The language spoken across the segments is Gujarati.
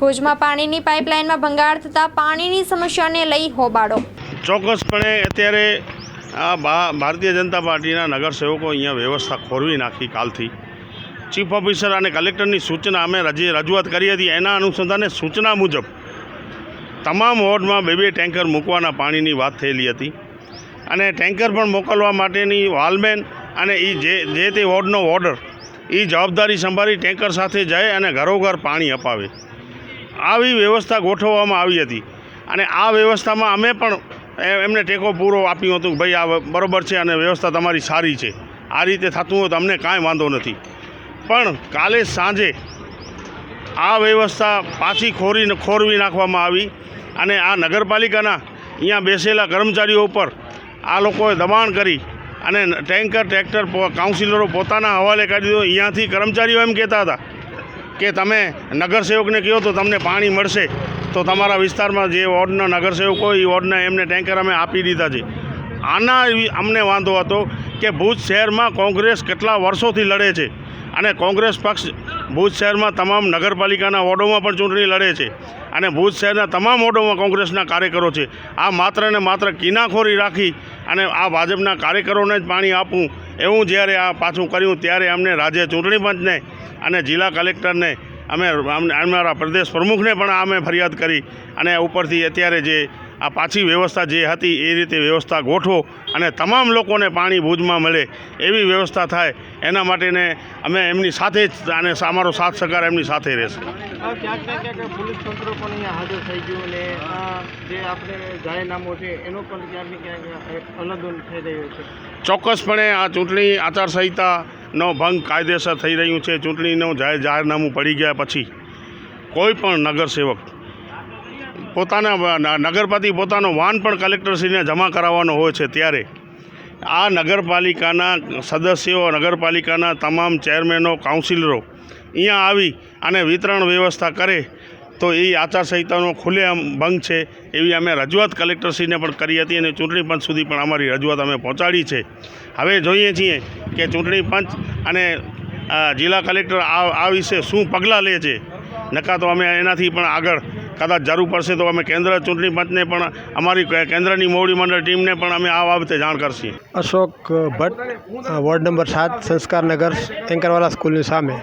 ભુજમાં પાણીની પાઇપલાઇનમાં ભંગાર થતાં પાણીની સમસ્યાને લઈ હોબાળો. ચોક્કસપણે અત્યારે આ ભારતીય જનતા પાર્ટીના નગરસેવકો અહીંયા વ્યવસ્થા ખોરવી નાખી કાલથી. ચીફ ઓફિસર અને કલેક્ટરની સૂચના અમે રજી, રજૂઆત કરી હતી. એના અનુસંધાને સૂચના મુજબ તમામ વોર્ડમાં બે બે ટેન્કર મૂકવાના પાણીની વાત થયેલી હતી. અને ટેન્કર પણ મોકલવા માટેની વાલમેન અને એ જે જે તે વોર્ડનો ઓર્ડર એ જવાબદારી સંભાળી ટેન્કર સાથે જાય અને ઘરોઘર પાણી અપાવે. આવી વ્યવસ્થા ગોઠવવામાં આવી હતી. અને આ વ્યવસ્થામાં અમે પણ એમને ટેકો પૂરો આપ્યો હતો ભાઈ આ બરોબર છે અને વ્યવસ્થા તમારી સારી છે. આ રીતે થતું હોય તો અમને કાંઈ વાંધો નથી. પણ કાલે સાંજે આ વ્યવસ્થા પાછી ખોરી ખોરવી નાખવામાં આવી અને આ નગરપાલિકાના અહીંયા બેસેલા કર્મચારીઓ ઉપર આ લોકોએ દબાણ કરી અને ટેન્કર, ટ્રેક્ટર કાઉન્સિલરો પોતાના હવાલે કરી દીધો. અહીંયાથી કર્મચારીઓ એમ કહેતા હતા કે તમે નગરસેવકને કહો તો તમને પાણી મળશે, તો તમારા વિસ્તારમાં જે વોર્ડના નગરસેવક હોય, એ વોર્ડના એમને ટેન્કર અમે આપી દીધા છે. આના અમને વાંધો હતો કે ભુજ શહેરમાં કોંગ્રેસ કેટલા વર્ષોથી લડે છે અને કોંગ્રેસ પક્ષ ભુજ શહેરમાં તમામ નગરપાલિકાના વોર્ડોમાં પણ ચૂંટણી લડે છે અને ભુજ શહેરના તમામ વોર્ડોમાં કોંગ્રેસના કાર્યકરો છે. આ માત્ર ને માત્ર કિનાખોરી રાખી અને આ ભાજપના કાર્યકરોને જ પાણી આપવું એવું જ્યારે આ પાછું કર્યું, ત્યારે અમને રાજ્ય ચૂંટણી પંચને અને જિલ્લા કલેક્ટરને અમે અમારા પ્રદેશ પ્રમુખને પણ અમે ફરિયાદ કરી અને ઉપરથી અત્યારે જે આ પાછી વ્યવસ્થા જે હતી એ રીતે વ્યવસ્થા ગોઠવો અને તમામ લોકોને પાણી ભુજમાં મળે એવી વ્યવસ્થા થાય એના માટેને અમે એમની સાથે જ અને અમારો સાથ સહકાર એમની સાથે રહેશે. આ ક્યાંક ને ક્યાંક પોલીસ તંત્ર પણ અહીંયા હાજર થઈ ગયું અને આ ચૂંટણી આપણે ને ભંગ કાયદેસર થઈ રહ્યું છે. ચૂંટણીનું જાહેર જાહેરનામું પડી ગયા પછી કોઈ પણ નગરસેવક પોતાના નગરપતિ પોતાનો વાન પણ કલેક્ટરશ્રીને જમા કરાવવાનો હોય છે ત્યારે આ નગરપાલિકાના સદસ્યો, નગરપાલિકાના તમામ ચેરમેનો, કાઉન્સિલરો અહીંયા આવી અને વિતરણ વ્યવસ્થા કરે તો એ આચારસંહિતાનો ખુલ્લેઆમ ભંગ છે એવી અમે રજૂઆત કલેક્ટરશ્રીને પણ કરી હતી અને ચૂંટણી પંચ સુધી પણ અમારી રજૂઆત અમે પહોંચાડી છે. હવે જોઈએ છીએ કે ચૂંટણી પંચ અને જિલ્લા કલેક્ટર આ વિશે શું પગલાં લે છે. નકા તો અમે એનાથી પણ આગળ કદાચ જરૂર પડશે તો અમે કેન્દ્ર ચૂંટણી પંચને પણ, અમારી કેન્દ્રની મોવડી મંડળ ટીમને પણ અમે આ બાબતે જાણ કરશી. અશોક ભટ્ટ વોર્ડ નંબર સાત સંસ્કારનગર એન્કરવાલા સ્કૂલની સામે.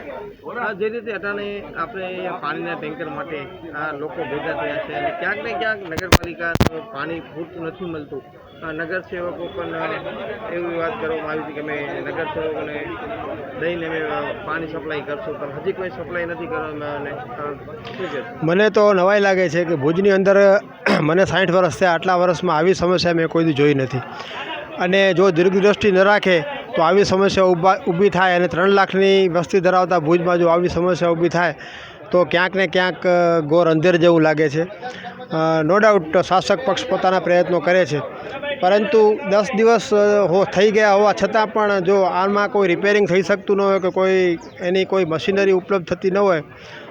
જે રીતે અટાણે આપણે પાણીના ટેન્કર માટે આ લોકો ભેગા થયા છે અને ક્યાંક ને ક્યાંક નગરપાલિકાનું પાણી પૂરતું નથી મળતું. નગરસેવકો પણ એવી વાત કરવામાં આવી હતી કે અમે નગરસેવકોને દઈને અમે પાણી સપ્લાય કરશું, પણ હજી કોઈ સપ્લાય નથી કરવામાં મને તો નવાઈ લાગે છે કે ભુજની અંદર મને સાઠ વર્ષ થયા, આટલા વર્ષમાં આવી સમસ્યા મેં કોઈ જોઈ નથી. અને જો દીર્ઘદ્રષ્ટિ ન રાખે તો આવી સમસ્યા ઊભા ઊભી થાય અને ત્રણ લાખની વસ્તી ધરાવતા ભુજમાં જો આવી સમસ્યા ઊભી થાય, તો ક્યાંક ને ક્યાંક ગોર અંધેર જેવું લાગે છે. નો ડાઉટ, શાસક પક્ષ પોતાના પ્રયત્નો કરે છે. પરંતુ દસ દિવસ થઈ ગયા હોવા છતાં પણ જો આમાં કોઈ રિપેરિંગ થઈ શકતું ન હોય કે કોઈ એની કોઈ મશીનરી ઉપલબ્ધ થતી ન હોય,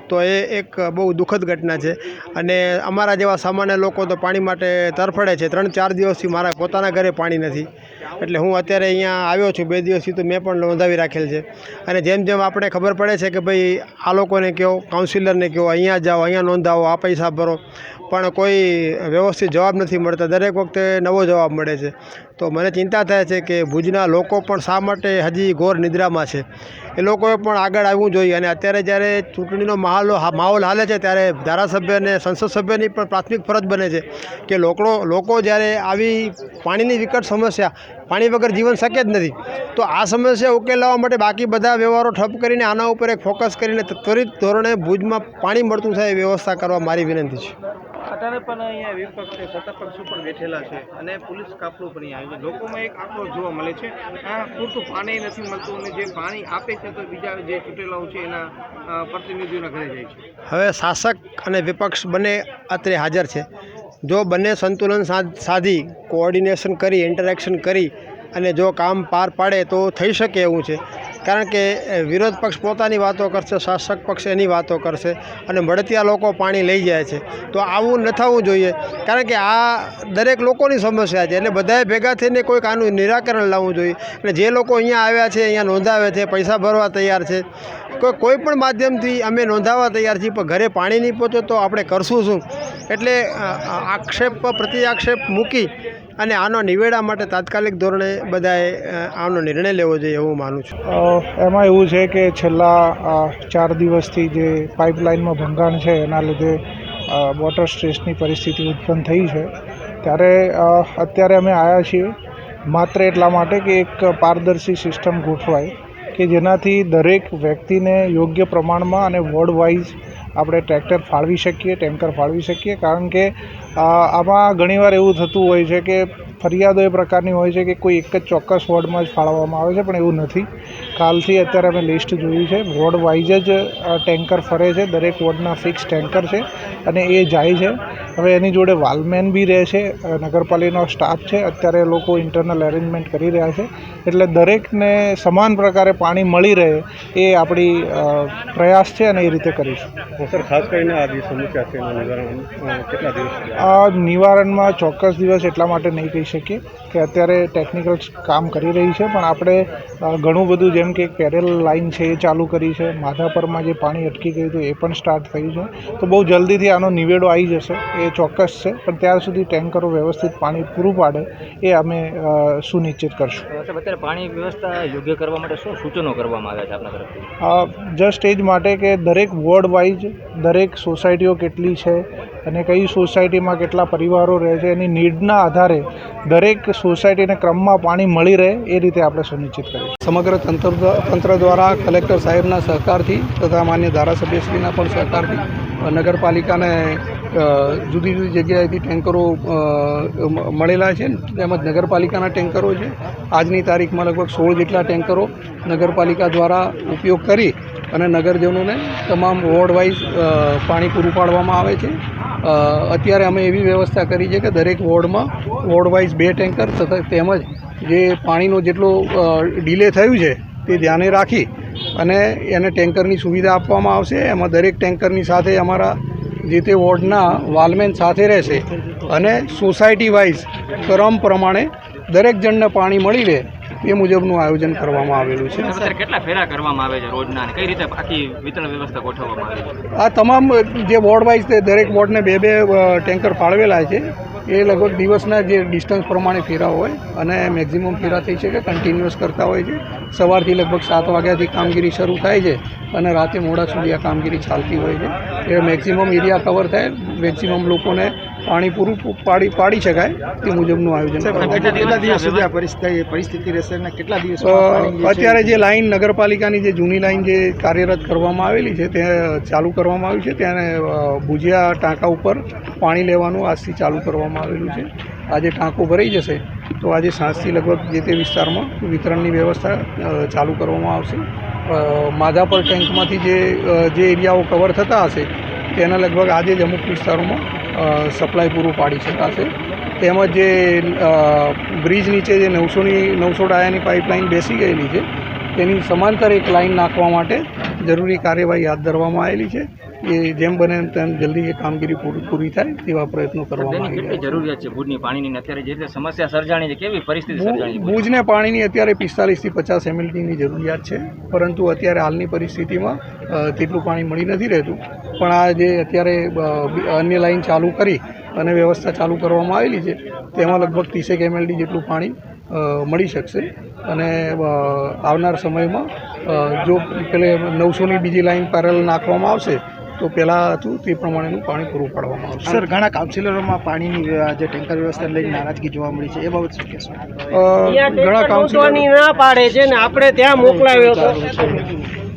તો એ એક બહુ દુઃખદ ઘટના છે. અને અમારા જેવા સામાન્ય લોકો તો પાણી માટે તરફડે છે. ત્રણ ચાર દિવસથી મારા પોતાના ઘરે પાણી નથી. એટલે હું અત્યારે અહીંયા આવ્યો છું. બે દિવસથી તો મેં પણ નોંધાવી રાખેલ છે. અને જેમ જેમ આપણે ખબર પડે છે કે ભાઈ આ લોકોને કહો કાઉન્સિલરને કહો અહીંયા જાઓ, અહીંયા નોંધાવો, આ પૈસા ભરો. પણ કોઈ વ્યવસ્થિત જવાબ નથી મળતા. દરેક વખતે નવો જવાબ મળે છે. તો મને ચિંતા થાય છે કે ભુજના લોકો પણ શા માટે હજી ઘોર નિદ્રામાં છે? એ લોકોએ પણ આગળ આવવું જોઈએ અને અત્યારે જ્યારે ચૂંટણીનો માહોલ માહોલ હાલે છે ત્યારે ધારાસભ્ય અને સંસદ સભ્યની પણ પ્રાથમિક ફરજ બને છે કે લોકો લોકો જ્યારે આવી પાણીની વિકટ સમસ્યા, પાણી વગર જીવન શક્ય જ નથી, તો આ સમસ્યા ઉકેલવા માટે બાકી બધા વ્યવહારો ઠપ કરીને આના ઉપર એક ફોકસ કરીને ત્વરિત ધોરણે ભુજમાં પાણી મળતું થાય એ વ્યવસ્થા કરવા મારી વિનંતી છે. અટાણે પણ અહીંયા વિપક્ષ સત્તા પક્ષ ઉપર બેઠેલા છે અને પોલીસ કાફલો પણ અહીંયા આવ્યો છે. લોકોમાં એક આક્રોશ જોવા મળે છે. આ પૂરતું પાણી નથી મળતું અને જે પાણી આપે છે તો બીજા જે ચૂંટેલાઓ છે એના પ્રતિનિધિઓના ઘરે જાય છે. હવે શાસક અને વિપક્ષ બંને અત્રે હાજર છે. જો બંને સંતુલન સાધી કોઓર્ડિનેશન કરી ઇન્ટરેક્શન કરી અને જો કામ પાર પાડે તો થઈ શકે એવું છે. કારણ કે વિરોધ પક્ષ પોતાની વાતો કરશે, શાસક પક્ષ એની વાતો કરશે અને મળતિયા લોકો પાણી લઈ જાય છે. તો આવું ન થવું જોઈએ. કારણ કે આ દરેક લોકોની સમસ્યા છે. એટલે બધાએ ભેગા થઈને કોઈક આનું નિરાકરણ લાવવું જોઈએ. અને જે લોકો અહીંયા આવ્યા છે, અહીંયા નોંધાવે છે, પૈસા ભરવા તૈયાર છે. કોઈ કોઈ પણ માધ્યમથી અમે નોંધાવવા તૈયાર છીએ, પણ ઘરે પાણી નહીં પહોંચે તો આપણે કરશું શું? એટલે આક્ષેપ પ્રતિ આક્ષેપ મૂકી અને આનો નિવેડા માટે તાત્કાલિક ધોરણે બધાએ આનો નિર્ણય લેવો જોઈએ એવું માનું છું. એમાં એવું છે કે છેલ્લા ચાર દિવસથી જે પાઇપલાઇનમાં ભંગાણ છે, એના લીધે વોટર સ્ટ્રેસની પરિસ્થિતિ ઉત્પન્ન થઈ છે. ત્યારે અત્યારે અમે આવ્યા છીએ માત્ર એટલા માટે કે એક પારદર્શી સિસ્ટમ ગોઠવાય. કે જેનાથી દરેક વ્યક્તિને યોગ્ય પ્રમાણમાં અને વોર્ડ વાઇઝ આપણે ટ્રેક્ટર ફાળવી શકીએ ટેન્કર ફાળવી શકીએ. કારણ કે આમાં ઘણીવાર એવું થતું હોય છે કે ફરિયાદો એ પ્રકારની હોય છે કે કોઈ એક જ ચોક્કસ વોર્ડમાં જ ફાળવવામાં આવે છે પણ એવું નથી. કાલથી અત્યારે અમે લિસ્ટ જોયું છે. વોર્ડ વાઇઝ જ ટેન્કર ફરે છે. દરેક વોર્ડના ફિક્સ ટેન્કર છે અને એ જાય છે. હવે એની જોડે વાલમેન બી રહે છે નગરપાલિકાનો સ્ટાફ છે. અત્યારે લોકો ઇન્ટરનલ એરેન્જમેન્ટ કરી રહ્યા છે. એટલે દરેકને સમાન પ્રકારે પાણી મળી રહે એ આપણી પ્રયાસ છે અને એ રીતે કરીશું. સર ખાસ કરીને આ સમસ્યા છે દિવસ નિવારણમાં ચોક્કસ દિવસ એટલા માટે નહીં કહી શકીએ કે અત્યારે ટેકનિકલ કામ કરી રહી છે પણ આપણે ઘણું બધું જેમ કે પેરેલ લાઇન છે એ ચાલુ કરી છે માધાપરમાં જે પાણી અટકી ગયું હતું એ પણ સ્ટાર્ટ થયું છે. તો બહુ જલ્દીથી આનો નિવેડો આવી જશે એ ચોક્કસ છે પણ ત્યાર સુધી ટેન્કરો વ્યવસ્થિત પાણી પૂરું પાડે એ અમે સુનિશ્ચિત કરશું. અત્યારે પાણી વ્યવસ્થા યોગ્ય કરવા માટે શું સૂચનો કરવામાં આવ્યા છે આપણા તરફથી? જસ્ટ એ જ માટે કે દરેક વોર્ડ વાઇઝ દરેક સોસાયટીઓ કેટલી છે અને કઈ સોસાયટીમાં કેટલા પરિવારો રહે છે, એની નીડના આધારે દરેક સોસાયટીને ક્રમમાં પાણી મળી રહે, એ રીતે આપણે સુનિશ્ચિત કરીએ સમગ્ર તંત્ર તંત્ર દ્વારા કલેક્ટર સાહેબના સહકારથી તથા માન્ય ધારાસભ્યશ્રીના પણ સહકારથી નગરપાલિકાને જુદી જુદી જગ્યાએથી ટેન્કરો મળેલા છે તેમજ નગરપાલિકાના ટેન્કરો છે. આજની તારીખમાં લગભગ સોળ જેટલા ટેન્કરો નગરપાલિકા દ્વારા ઉપયોગ કરી અને નગરજનોને તમામ વોર્ડ વાઇઝ પાણી પૂરું પાડવામાં આવે છે. અત્યારે અમે એવી વ્યવસ્થા કરી છે કે દરેક વોર્ડમાં, વોર્ડ વાઇઝ બે ટેન્કર તથા તેમજ જે પાણીનો જેટલો ડિલે થયું છે તે ધ્યાને રાખી અને એને ટેન્કરની સુવિધા આપવામાં આવશે. એમાં દરેક ટેન્કરની સાથે અમારા જે તે વોર્ડના વાલમેન સાથે રહેશે અને સોસાયટી વાઇઝ ક્રમ પ્રમાણે દરેક જણને પાણી મળી રહે. એ મુજબનું આયોજન કરવામાં આવેલું છે. કેટલા ફેરા કરવામાં આવે છે રોજના કઈ રીતે આખી વિતરણ વ્યવસ્થા ગોઠવવામાં આવી છે? આ તમામ જે વોર્ડ વાઇઝ તે દરેક વોર્ડને બે બે ટેન્કર ફાળવેલા છે. એ લગભગ દિવસના જે ડિસ્ટન્સ પ્રમાણે ફેરા હોય અને મેક્ઝિમમ ફેરા થઈ શકે કન્ટિન્યુઅસ કરતા હોય છે. સવારથી લગભગ સાત વાગ્યાથી કામગીરી શરૂ થાય છે અને રાતે મોડા સુધી આ કામગીરી ચાલતી હોય છે. એ મેક્ઝિમમ એરિયા કવર થાય મેક્ઝિમમ લોકોને પાણી પૂરું પાડી પાડી શકાય તે મુજબનું આયોજન કેટલા દિવસ સુધી આ પરિસ્થિતિ પરિસ્થિતિ રહેશે અને કેટલા દિવસ અત્યારે જે લાઈન નગરપાલિકાની જે જૂની લાઈન જે કાર્યરત કરવામાં આવેલી છે તે ચાલુ કરવામાં આવી છે. ત્યાં અ, ભુજિયા ટાંકા ઉપર પાણી લેવાનું આજથી ચાલુ કરવામાં આવેલું છે. આજે ટાંકો ભરાઈ જશે તો આજે સાંજથી લગભગ જે તે વિસ્તારમાં વિતરણની વ્યવસ્થા ચાલુ કરવામાં આવશે. માધાપર ટેન્કમાંથી જે જે એરિયાઓ કવર થતા હશે તેના લગભગ આજે જ અમુક વિસ્તારોમાં સપ્લાય પૂરું પાડી શકાશે. તેમજ જે બ્રિજ નીચે જે નવસોની, નવસો ડાયાની પાઇપલાઇન બેસી ગયેલી છે, તેની સમાંતર એક લાઇન નાખવા માટે જરૂરી કાર્યવાહી હાથ ધરવામાં આવેલી છે. એ જેમ બને તેમ જલ્દી એ કામગીરી પૂરી પૂરી થાય તેવા પ્રયત્નો કરવામાં આવી રહ્યા જરૂરિયાત છે ભુજની પાણીની? અત્યારે જે રીતે સમસ્યા સર્જાણી છે કેવી પરિસ્થિતિ સર્જાણી ભુજને પાણીની અત્યારે પિસ્તાલીસથી પચાસ એમએલટીની જરૂરિયાત છે પરંતુ અત્યારે હાલની પરિસ્થિતિમાં તેટલું પાણી મળી નથી રહેતું. પણ આ જે અત્યારે અન્ય લાઈન ચાલુ કરી અને વ્યવસ્થા ચાલુ કરવામાં આવેલી છે તેમાં લગભગ ત્રીસેક એમએલડી જેટલું પાણી મળી શકશે. અને આવનાર સમયમાં જો પેલે નવસોની બીજી લાઈન પેરેલ નાખવામાં આવશે તો પહેલાં હતું તે પ્રમાણેનું પાણી પૂરું પાડવામાં આવશે સર ઘણા કાઉન્સિલરોમાં પાણીની જે ટેન્કર વ્યવસ્થા લઈને નારાજગી જોવા મળી છે એ બાબત શું કહેશો? ઘણા કાઉન્સિલરની ના પાડે છે ને આપણે ત્યાં મોકલાવ્યો હતો.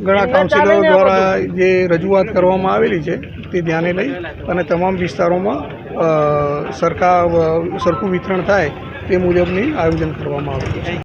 ઘણા કાઉન્સિલરો દ્વારા જે રજૂઆત કરવામાં આવેલી છે તે ધ્યાને લઈ અને તમામ વિસ્તારોમાં સરખા સરખું વિતરણ થાય તે મુજબની આયોજન કરવામાં આવ્યું છે.